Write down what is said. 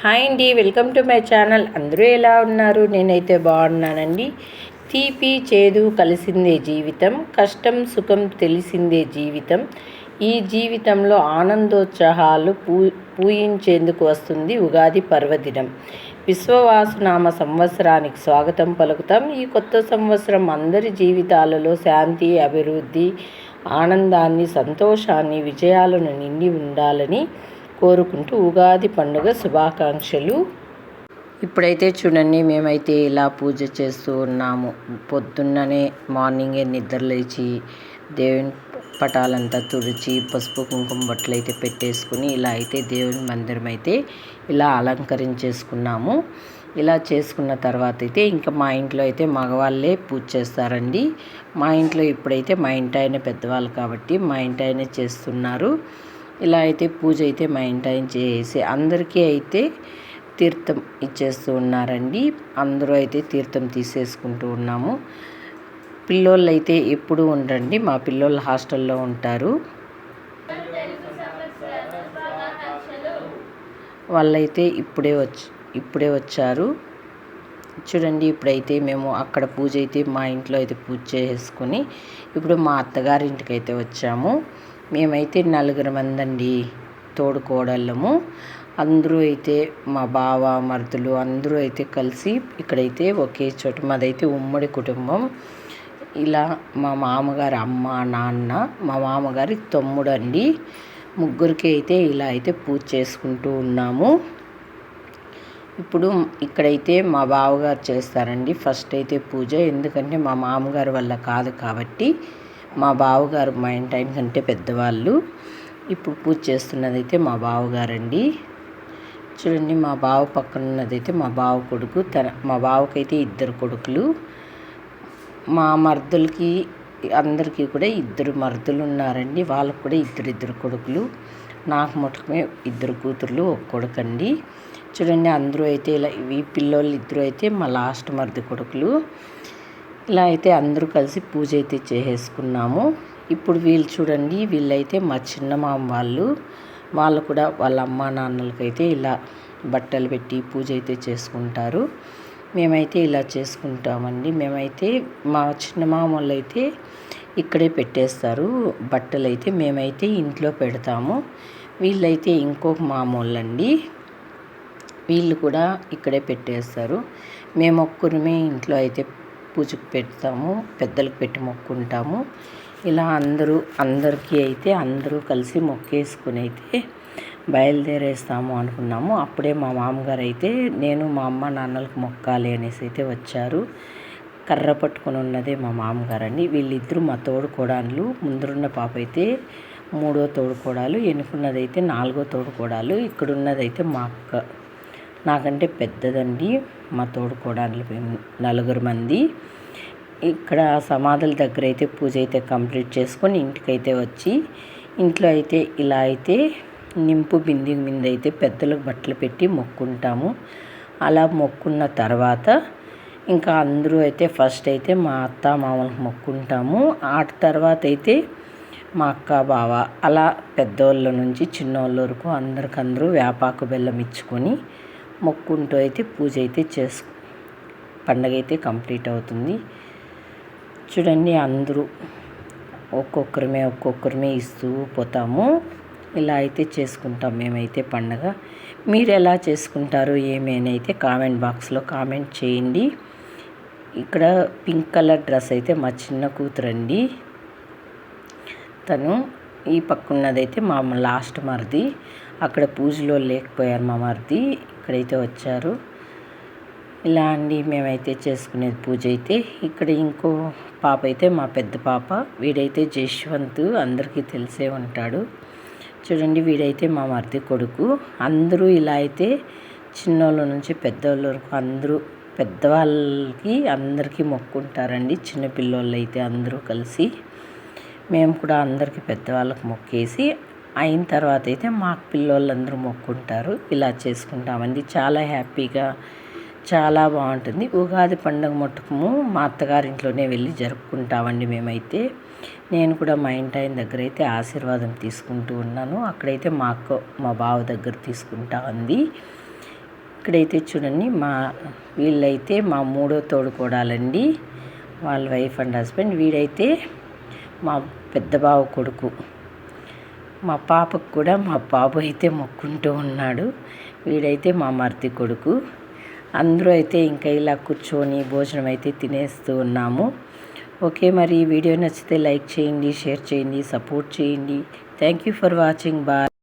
Hi అండి welcome to my channel. అందరూ ఎలా ఉన్నారు? నేనైతే బాగున్నానండి. తీపి చేదు కలిసిందే జీవితం కష్టం సుఖం తెలిసిందే జీవితం. ఈ జీవితంలో ఆనందోత్సాహాలు పూ పూయించేందుకు వస్తుంది ఉగాది పర్వదినం. విశ్వవాసునామ సంవత్సరానికి స్వాగతం పలుకుతాం. ఈ కొత్త సంవత్సరం అందరి జీవితాలలో శాంతి అభివృద్ధి ఆనందాన్ని సంతోషాన్ని విజయాలను నిండి ఉండాలని కోరుకుంటూ ఉగాది పండుగ శుభాకాంక్షలు. ఇప్పుడైతే చూడండి మేమైతే ఇలా పూజ చేస్తూ ఉన్నాము. పొద్దున్ననే మార్నింగే నిద్ర లేచి దేవుని పటాలంతా తుడిచి పసుపు కుంకుమ బట్టలు అయితే పెట్టేసుకుని ఇలా అయితే దేవుని మందిరం అయితే ఇలా అలంకరించేసుకున్నాము. ఇలా చేసుకున్న తర్వాత అయితే ఇంకా మా ఇంట్లో అయితే మగవాళ్ళే పూజ చేస్తారండి. మా ఇంట్లో ఇప్పుడైతే మా ఇంటి ఆయన పెద్దవాళ్ళు కాబట్టి మా ఇంటి ఆయనే చేస్తున్నారు. ఇలా అయితే పూజ అయితే మా ఇంటి చేసి అందరికీ అయితే తీర్థం ఇచ్చేస్తూ ఉన్నారండి. అందరూ అయితే తీర్థం తీసేసుకుంటూ ఉన్నాము. పిల్లోళ్ళు అయితే ఎప్పుడు ఉండండి. మా పిల్లోళ్ళు హాస్టల్లో ఉంటారు. వాళ్ళైతే ఇప్పుడే వచ్చి ఇప్పుడే వచ్చారు. చూడండి ఇప్పుడైతే మేము అక్కడ పూజ అయితే మా ఇంట్లో అయితే పూజ చేసుకొని ఇప్పుడు మా అత్తగారింటికి అయితే వచ్చాము. మేమైతే నలుగురు మంది అండి తోడుకోడళ్ళము. అందరూ అయితే మా బావ మరుదులు అందరూ అయితే కలిసి ఇక్కడైతే ఒకే చోట మాదైతే ఉమ్మడి కుటుంబం. ఇలా మా మామగారు అమ్మ నాన్న మా మామగారి తమ్ముడు అండి ముగ్గురికి అయితే ఇలా అయితే పూజ చేసుకుంటూ ఉన్నాము. ఇప్పుడు ఇక్కడైతే మా బావగారు చేస్తారండి ఫస్ట్ అయితే పూజ. ఎందుకంటే మా మామగారు వల్ల కాదు కాబట్టి మా బావగారు మా ఇంటి కంటే పెద్దవాళ్ళు. ఇప్పుడు పూజ చేస్తున్నదైతే మా బావగారండి. చూడండి మా బావ పక్కన ఉన్నదైతే మా బావ కొడుకు తన మా బావకైతే ఇద్దరు కొడుకులు. మా మర్దులకి అందరికీ కూడా ఇద్దరు మర్దులు ఉన్నారండి. వాళ్ళకు కూడా ఇద్దరు ఇద్దరు కొడుకులు. నాకు మటుకమే ఇద్దరు కూతుర్లు ఒక కొడుకు అండి చూడండి అందరూ అయితే ఇలా ఈ పిల్లోళ్ళు ఇద్దరు అయితే మా లాస్ట్ మరిది కొడుకులు. ఇలా అయితే అందరూ కలిసి పూజ అయితే చేసేసుకున్నాము. ఇప్పుడు వీళ్ళు చూడండి వీళ్ళైతే మా చిన్న మామ వాళ్ళు వాళ్ళు కూడా వాళ్ళ అమ్మ నాన్నలకైతే ఇలా బట్టలు పెట్టి పూజ అయితే చేసుకుంటారు. మేమైతే ఇలా చేసుకుంటామండి. మేమైతే మా చిన్న వాళ్ళు అయితే ఇక్కడే పెట్టేస్తారు. బట్టలు అయితే మేమైతే ఇంట్లో పెడతాము. వీళ్ళైతే ఇంకొక మామూళ్ళండి వీళ్ళు కూడా ఇక్కడే పెట్టేస్తారు. మేము ఒక్కరిమే ఇంట్లో అయితే పూజకు పెడతాము పెద్దలకు పెట్టి మొక్కుంటాము. ఇలా అందరూ అందరికీ అయితే అందరూ కలిసి మొక్కేసుకుని అయితే బయలుదేరేస్తాము అనుకున్నాము. అప్పుడే మా మామగారు అయితే నేను మా అమ్మ నాన్నలకు మొక్కాలి అనేసి అయితే వచ్చారు. కర్ర పట్టుకొని ఉన్నదే మా మామగారని వీళ్ళిద్దరూ మా తోడుకోడాలు ముందరున్న పాప అయితే మూడో తోడుకోడాలు వెనుకున్నదైతే నాలుగో తోడుకోడాలు ఇక్కడున్నదైతే మా అక్క. నాకంటే పెద్దదండి మా తోడుకోడాలు నలుగురు మంది. ఇక్కడ సమాధుల దగ్గర అయితే పూజ అయితే కంప్లీట్ చేసుకొని ఇంటికైతే వచ్చి ఇంట్లో అయితే ఇలా అయితే నింపు బింది మీద అయితే పెద్దలకు బట్టలు పెట్టి మొక్కుంటాము. అలా మొక్కున్న తర్వాత ఇంకా అందరూ అయితే ఫస్ట్ అయితే మా అత్త మామలకు మొక్కుంటాము. ఆ తర్వాత అయితే మా అక్క బావ అలా పెద్దోళ్ళ నుంచి చిన్నోళ్ళ వరకు అందరికందరూ వేపాకు బెల్లం ఇచ్చుకొని మొక్కుంటూ అయితే పూజ అయితే చేసు పండగ అయితే కంప్లీట్ అవుతుంది. చూడండి అందరూ ఒక్కొక్కరిమే ఒక్కొక్కరిమే ఇస్తూ పోతాము. ఇలా అయితే చేసుకుంటాం మేమైతే పండగ. మీరు ఎలా చేసుకుంటారు ఏమేనైతే కామెంట్ బాక్స్లో కామెంట్ చేయండి. ఇక్కడ పింక్ కలర్ డ్రెస్ అయితే మా చిన్న కూతురండి. తను ఈ పక్కన్నదైతే మా లాస్ట్ మరిది. అక్కడ పూజలో లేకపోయారు మా మరిది. ఇక్కడైతే వచ్చారు. ఇలా అండి మేమైతే చేసుకునేది పూజ అయితే. ఇక్కడ ఇంకో పాప అయితే మా పెద్ద పాప. వీడైతే జశ్వంత్ అందరికీ తెలిసే ఉంటాడు. చూడండి వీడైతే మా మరిది కొడుకు. అందరూ ఇలా అయితే చిన్నోళ్ళ నుంచి పెద్దోళ్ళ వరకు అందరూ పెద్దవాళ్ళకి అందరికీ మొక్కుంటారండి. చిన్నపిల్లోళ్ళు అయితే అందరూ కలిసి. మేము కూడా అందరికీ పెద్దవాళ్ళకి మొక్కేసి అయిన తర్వాత అయితే మాకు పిల్లోళ్ళందరూ మొక్కుంటారు. ఇలా చేసుకుంటామండి. చాలా హ్యాపీగా చాలా బాగుంటుంది. ఉగాది పండుగ మట్టుకు మా అత్తగారింట్లోనే వెళ్ళి జరుపుకుంటామండి మేమైతే. నేను కూడా మా ఇంటి ఆయన దగ్గర అయితే ఆశీర్వాదం తీసుకుంటూ ఉన్నాను. అక్కడైతే మా అక్క మా బావ దగ్గర తీసుకుంటా ఉంది. ఇక్కడైతే చూడండి మా వీళ్ళైతే మా మూడో తోడుకోడాలండి వాళ్ళ వైఫ్ అండ్ హస్బెండ్. వీడైతే మా పెద్ద బావ కొడుకు. మా పాపకు కూడా మా బాబు అయితే మొక్కుంటూ ఉన్నాడు. వీడైతే మా మర్ది కొడుకు. అందరూ అయితే ఇంకా ఇలా కూర్చొని భోజనం అయితే తినేస్తూ ఉన్నాము. ఓకే మరి ఈ వీడియో నచ్చితే లైక్ చేయండి షేర్ చేయండి సపోర్ట్ చేయండి. Thank you for watching. Bye.